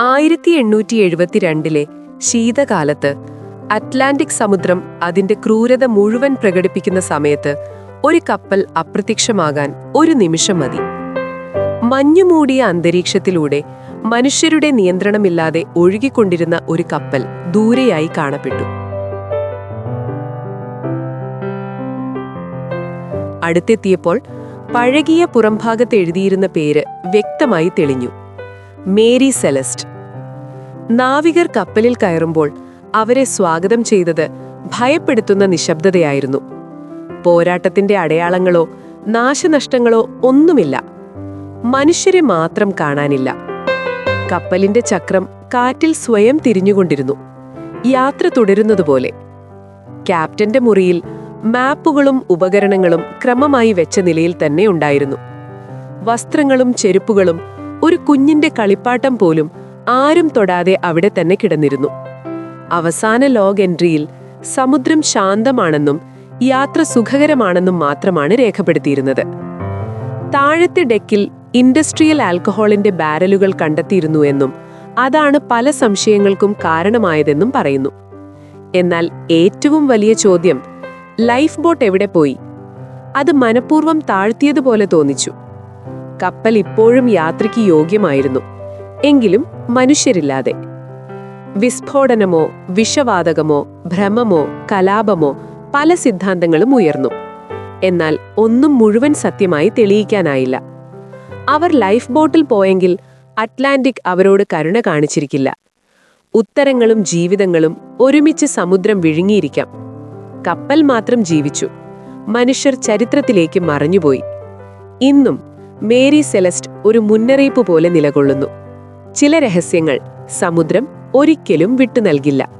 ആയിരത്തി എണ്ണൂറ്റി എഴുപത്തിരണ്ടിലെ ശീതകാലത്ത് അറ്റ്ലാന്റിക് സമുദ്രം അതിന്റെ ക്രൂരത മുഴുവൻ പ്രകടിപ്പിക്കുന്ന സമയത്ത് ഒരു കപ്പൽ അപ്രത്യക്ഷമാകാൻ ഒരു നിമിഷം മതി. മഞ്ഞുമൂടിയ അന്തരീക്ഷത്തിലൂടെ മനുഷ്യരുടെ നിയന്ത്രണമില്ലാതെ ഒഴുകിക്കൊണ്ടിരുന്ന ഒരു കപ്പൽ ദൂരെയായി കാണപ്പെട്ടു. അടുത്തെത്തിയപ്പോൾ പഴകിയ പുറംഭാഗത്ത് എഴുതിയിരുന്ന പേര് വ്യക്തമായി തെളിഞ്ഞു. Mary Celeste. നാവികർ കപ്പലിൽ കയറുമ്പോൾ അവരെ സ്വാഗതം ചെയ്തത് ഭയപ്പെടുത്തുന്ന നിശബ്ദതയായിരുന്നു. പോരാട്ടത്തിന്റെ അടയാളങ്ങളോ നാശനഷ്ടങ്ങളോ ഒന്നുമില്ല. മനുഷ്യരെ മാത്രം കാണാനില്ല. കപ്പലിന്റെ ചക്രം കാറ്റിൽ സ്വയം തിരിഞ്ഞുകൊണ്ടിരുന്നു. യാത്ര തുടരുന്നതുപോലെ. ക്യാപ്റ്റന്റെ മുറിയിൽ മാപ്പുകളും ഉപകരണങ്ങളും ക്രമമായി വെച്ച നിലയിൽ തന്നെ ഉണ്ടായിരുന്നു. വസ്ത്രങ്ങളും ചെരുപ്പുകളും ഒരു കുഞ്ഞിന്റെ കളിപ്പാട്ടം പോലും ആരും തൊടാതെ അവിടെ തന്നെ കിടന്നിരുന്നു. അവസാന ലോഗ് എൻട്രിയിൽ സമുദ്രം ശാന്തമാണെന്നും യാത്ര സുഖകരമാണെന്നും മാത്രമാണ് രേഖപ്പെടുത്തിയിരുന്നത്. താഴത്തെ ഡെക്കിൽ ഇൻഡസ്ട്രിയൽ ആൽക്കഹോളിന്റെ ബാരലുകൾ കണ്ടെത്തിയിരുന്നു എന്നും അതാണ് പല സംശയങ്ങൾക്കും കാരണമായതെന്നും പറയുന്നു. എന്നാൽ ഏറ്റവും വലിയ ചോദ്യം ലൈഫ് ബോട്ട് എവിടെ പോയി? അത് മനഃപൂർവം താഴ്ത്തിയതുപോലെ തോന്നിച്ചു. കപ്പൽ ഇപ്പോഴും യാത്രയ്ക്ക് യോഗ്യമായിരുന്നു. എങ്കിലും മനുഷ്യരില്ലാതെ. വിസ്ഫോടനമോ വിഷവാതകമോ ഭ്രമമോ കലാപമോ പല സിദ്ധാന്തങ്ങളും ഉയർന്നു. എന്നാൽ ഒന്നും മുഴുവൻ സത്യമായി തെളിയിക്കാനായില്ല. അവർ ലൈഫ് ബോട്ടിൽ പോയെങ്കിൽ അറ്റ്ലാന്റിക് അവരോട് കരുണ കാണിച്ചിരിക്കില്ല. ഉത്തരങ്ങളും ജീവിതങ്ങളും ഒരുമിച്ച് സമുദ്രം വിഴുങ്ങിയിരിക്കാം. കപ്പൽ മാത്രം ജീവിച്ചു. മനുഷ്യർ ചരിത്രത്തിലേക്ക് മറഞ്ഞുപോയി. ഇന്നും മേരി സെലസ്റ്റ് ഒരു മുന്നറിയിപ്പ് പോലെ നിലകൊള്ളുന്നു. ചില രഹസ്യങ്ങൾ സമുദ്രം ഒരിക്കലും വിട്ടു നൽകില്ല.